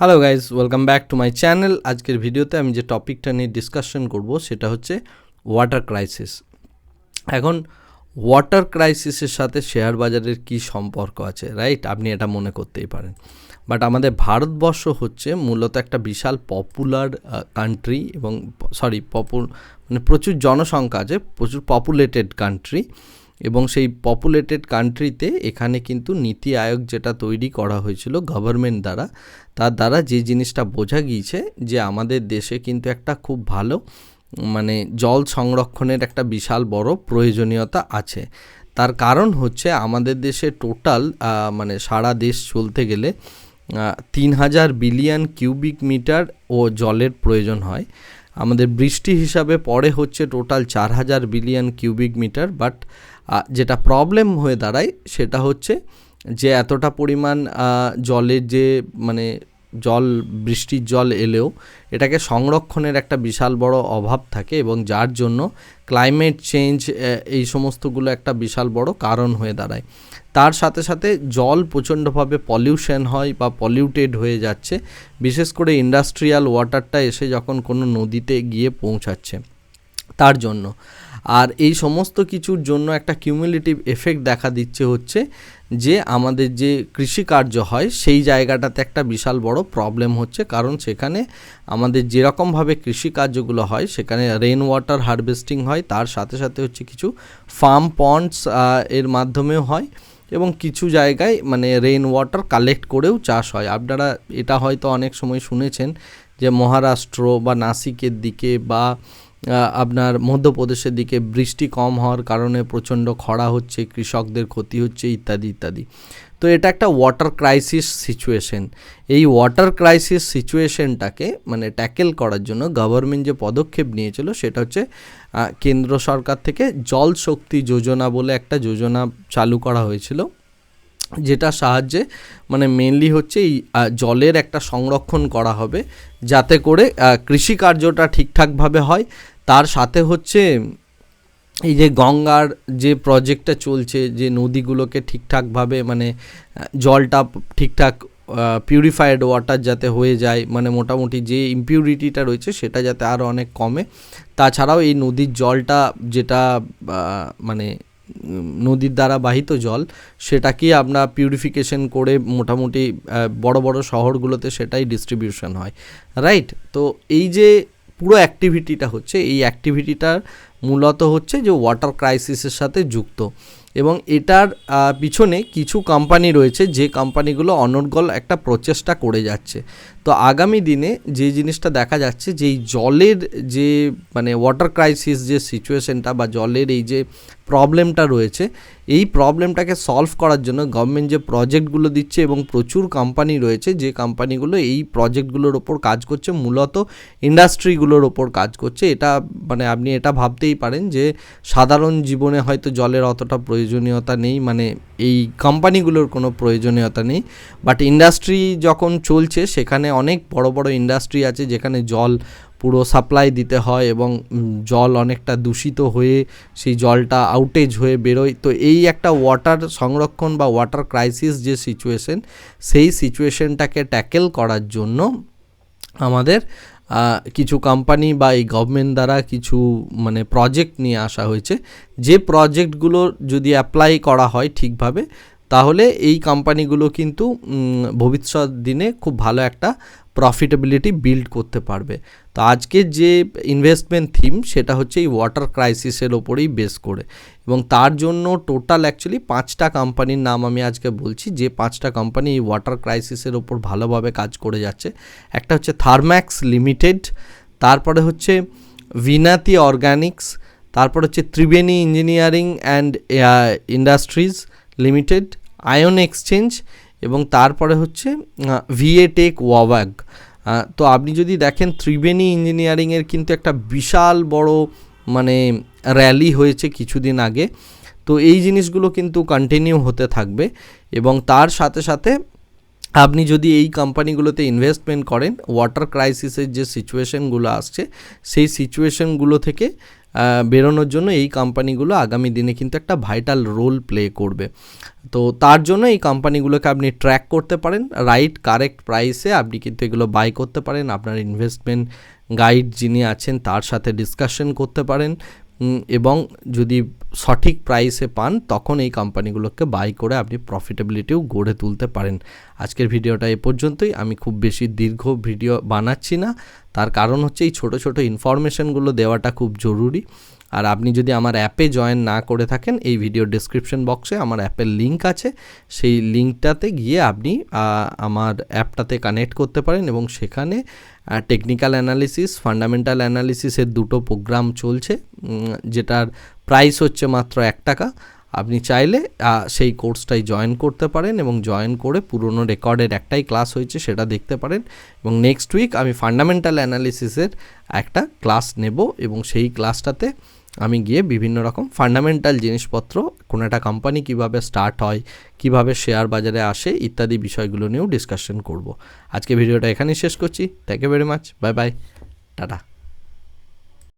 Hello guys welcome back to my channel আজকের ভিডিওতে আমি যে টপিকটা নিয়ে ডিসকাশন করব, সেটা হচ্ছে ওয়াটার ক্রাইসিস এখন ওয়াটার ক্রাইসিসের সাথে শেয়ার বাজারের কি সম্পর্ক আছে রাইট আপনি এটা মনে করতেই পারেন। বাট আমাদের ভারতবর্ষ হচ্ছে মূলত একটা বিশাল পপুলার কান্ট্রি এবং সরি পপুল মানে প্রচুর জনসংখ্যা আছে, প্রচুর পপুলেটেড কান্ট্রি এবং সেই পপুলেটেড কান্ট্রিতে এখানে কিন্তু নীতি আয়োগ যেটা তৈরি করা হয়েছিল গভর্নমেন্ট দ্বারা, তার দ্বারা যে জিনিসটা বোঝা গিয়েছে যে আমাদের দেশে কিন্তু একটা খুব ভালো মানে জল সংরক্ষণের একটা বিশাল বড় প্রয়োজনীয়তা আছে। তার কারণ হচ্ছে আমাদের দেশে টোটাল মানে সারা দেশ চলতে গেলে তিন হাজার বিলিয়ন কিউবিক মিটার ও জলের প্রয়োজন হয়। আমাদের বৃষ্টি হিসাবে পরে হচ্ছে টোটাল চার হাজার বিলিয়ন কিউবিক মিটার বাট যেটা প্রবলেম হয়ে দাঁড়ায় সেটা হচ্ছে যে এতটা পরিমাণ জলের যে মানে জল, বৃষ্টির জল এলেও এটাকে সংরক্ষণের একটা বিশাল বড় অভাব থাকে এবং যার জন্য ক্লাইমেট চেঞ্জ এই সমস্তগুলো একটা বিশাল বড় কারণ হয়ে দাঁড়ায়। তার সাথে সাথে জল প্রচণ্ডভাবে পলিউশন হয় বা পলিউটেড হয়ে যাচ্ছে, বিশেষ করে ইন্ডাস্ট্রিয়াল ওয়াটারটা এসে যখন কোনো নদীতে গিয়ে পৌঁছাচ্ছে। তার জন্য আর এই সমস্ত কিছুর জন্য একটা কিউমুলেটিভ এফেক্ট দেখা দিচ্ছে হচ্ছে যে আমাদের যে কৃষিকার্য হয়, সেই জায়গাটাতে একটা বিশাল বড় প্রবলেম হচ্ছে। কারণ সেখানে আমাদের যেরকমভাবে কৃষিকার্যগুলো হয়, সেখানে রেন ওয়াটার হারভেস্টিং হয়, তার সাথে সাথে হচ্ছে কিছু ফার্ম পন্ডস এর মাধ্যমেও হয় এবং কিছু জায়গায় মানে রেন ওয়াটার কালেক্ট করেও চাষ হয়। আপনারা এটা হয়তো অনেক সময় শুনেছেন যে মহারাষ্ট্র বা নাসিকের দিকে বা আপনার মধ্যপ্রদেশের দিকে বৃষ্টি কম হওয়ার কারণে প্রচণ্ড খরা হচ্ছে, কৃষকদের ক্ষতি হচ্ছে, ইত্যাদি ইত্যাদি। তো এটা একটা ওয়াটার ক্রাইসিস সিচুয়েশন এই ওয়াটার ক্রাইসিস সিচুয়েশনটাকে মানে ট্যাকেল করার জন্য গভর্নমেন্ট যে পদক্ষেপ নিয়েছিল সেটা হচ্ছে কেন্দ্র সরকার থেকে জল শক্তি যোজনা বলে একটা যোজনা চালু করা হয়েছিল। যেটা সাহায্যে মানে মেনলি হচ্ছে এই জলের একটা সংরক্ষণ করা হবে যাতে করে কৃষিকার্যটা ঠিকঠাকভাবে হয়। তার সাথে হচ্ছে এই যে গঙ্গার যে প্রজেক্টটা চলছে, যে নদীগুলোকে ঠিকঠাকভাবে মানে জলটা ঠিকঠাক পিউরিফাইড ওয়াটার যাতে হয়ে যায় মানে মোটামুটি যে ইম্পিউরিটিটা রয়েছে সেটা যাতে আরও অনেক কমে। তাছাড়াও এই নদীর জলটা যেটা মানে নদীর দ্বারা বাহিত জল সেটাকে আমরা পিউরিফিকেশন করে মোটামুটি বড় বড় শহরগুলোতে সেটাই ডিস্ট্রিবিউশন হয়। রাইট তো এই যে পুরো অ্যাক্টিভিটিটা হচ্ছে, এই অ্যাক্টিভিটিটার মূলত হচ্ছে যে ওয়াটার ক্রাইসিসের সাথে যুক্ত। এবং এটার পিছনে কিছু কোম্পানি রয়েছে, যে কোম্পানিগুলো অনর্গল একটা প্রচেষ্টা করে যাচ্ছে। তো আগামী দিনে যে জিনিসটা দেখা যাচ্ছে, যে এই জলের যে মানে ওয়াটার ক্রাইসিস যে সিচুয়েশনটা বা জলের এই যে প্রবলেমটা রয়েছে, এই প্রবলেমটাকে সলভ করার জন্য গভর্নমেন্ট যে প্রজেক্টগুলো দিচ্ছে এবং প্রচুর কোম্পানি রয়েছে, যে কোম্পানিগুলো এই প্রজেক্টগুলোর ওপর কাজ করছে, মূলত ইন্ডাস্ট্রিগুলোর ওপর কাজ করছে। এটা মানে আপনি এটা ভাবতেই পারেন যে সাধারণ জীবনে হয়তো জলের অতটা প্রয়োজনীয়তা নেই মানে এই কোম্পানিগুলোর কোনো প্রয়োজনীয়তা নেই। বাট ইন্ডাস্ট্রি যখন চলছে, সেখানে অনেক বড় বড় ইন্ডাস্ট্রি আছে যেখানে জল পুরো সাপ্লাই দিতে হয় এবং জল অনেকটা দূষিত হয়ে সেই জলটা আউটেজ হয়ে বেরোয়। তো এই একটা ওয়াটার সংরক্ষণ বা ওয়াটার ক্রাইসিস যে সিচুয়েশন সেই সিচুয়েশনটাকে ট্যাকেল করার জন্য আমাদের কিছু কোম্পানি বা এই গভর্নমেন্ট দ্বারা কিছু মানে প্রজেক্ট নিয়ে আসা হয়েছে। যে প্রজেক্টগুলো যদি অ্যাপ্লাই করা হয় ঠিকভাবে তাহলে এই কোম্পানিগুলো কিন্তু ভবিষ্যৎ দিনে খুব ভালো একটা প্রফিটেবিলিটি বিল্ড করতে পারবে। তো আজকের যে ইনভেস্টমেন্ট থিম সেটা হচ্ছে এই ওয়াটার ক্রাইসিসের ওপরেই বেস করে। এবং তার জন্য টোটাল অ্যাকচুয়ালি পাঁচটা কোম্পানির নাম আমি আজকে বলছি, যে পাঁচটা কোম্পানি এই ওয়াটার ক্রাইসিসের ওপর ভালোভাবে কাজ করে যাচ্ছে। একটা হচ্ছে থার্ম্যাক্স লিমিটেড তারপরে হচ্ছে ভিনাতি অর্গ্যানিক্স তারপর হচ্ছে Triveni engineering and industries limited ion exchange এবং তারপরে হচ্ছে ভিএ টেক ওয়াওয়াগ তো আপনি যদি দেখেন ত্রিবেণী ইঞ্জিনিয়ারিংয়ের কিন্তু একটা বিশাল বড় মানে র্যালি হয়েছে কিছুদিন আগে। তো এই জিনিসগুলো কিন্তু কন্টিনিউ হতে থাকবে এবং তার সাথে সাথে আপনি যদি এই কোম্পানিগুলোতে ইনভেস্টমেন্ট করেন ওয়াটার ক্রাইসিসের যে সিচুয়েশনগুলো আসছে, সেই সিচুয়েশনগুলো থেকে বেরোনোর জন্য এই কোম্পানিগুলো আগামী দিনে কিন্তু একটা ভাইটাল রোল প্লে করবে। তো তার জন্য এই কোম্পানিগুলোকে আপনি ট্র্যাক করতে পারেন রাইট কারেক্ট প্রাইসে আপনি কিন্তু এগুলো বাই করতে পারেন, আপনার ইনভেস্টমেন্ট গাইড যিনি আছেন তার সাথে ডিসকাশন করতে পারেন এবং যদি সঠিক প্রাইসে পান, তখন এই কোম্পানিগুলোকে বাই করে আপনি প্রফিটেবিলিটিও গড়ে তুলতে পারেন। আজকের ভিডিওটা এ পর্যন্তই, আমি খুব বেশি দীর্ঘ ভিডিও বানাচ্ছি না। তার কারণ হচ্ছে এই ছোটো ছোটো ইনফরমেশনগুলো দেওয়াটা খুব জরুরি। আর আপনি যদি আমার অ্যাপে জয়েন না করে থাকেন, এই ভিডিও ডেসক্রিপশন বক্সে আমার অ্যাপের লিঙ্ক আছে। সেই লিঙ্কটাতে গিয়ে আপনি আমার অ্যাপটাতে কানেক্ট করতে পারেন এবং সেখানে টেকনিক্যাল অ্যানালিসিস ফান্ডামেন্টাল অ্যানালিসিসের দুটো প্রোগ্রাম চলছে। যেটার প্রাইস হচ্ছে মাত্র এক টাকা। আপনি চাইলে সেই কোর্সটাই জয়েন করতে পারেন এবং জয়েন করে পুরনো রেকর্ডের একটাই ক্লাস হয়েছে, সেটা দেখতে পারেন। এবং নেক্সট উইক আমি ফান্ডামেন্টাল অ্যানালিসিসের একটা ক্লাস নেব এবং সেই ক্লাসটাতে আমি গিয়ে বিভিন্ন রকম ফান্ডামেন্টাল জিনিসপত্র, কোনো একটা কোম্পানি কীভাবে স্টার্ট হয়, কীভাবে শেয়ার বাজারে আসে, ইত্যাদি বিষয়গুলো নিয়েও ডিসকাশন করব। আজকে ভিডিওটা এখানেই শেষ করছি। Thank you very much bye bye tata.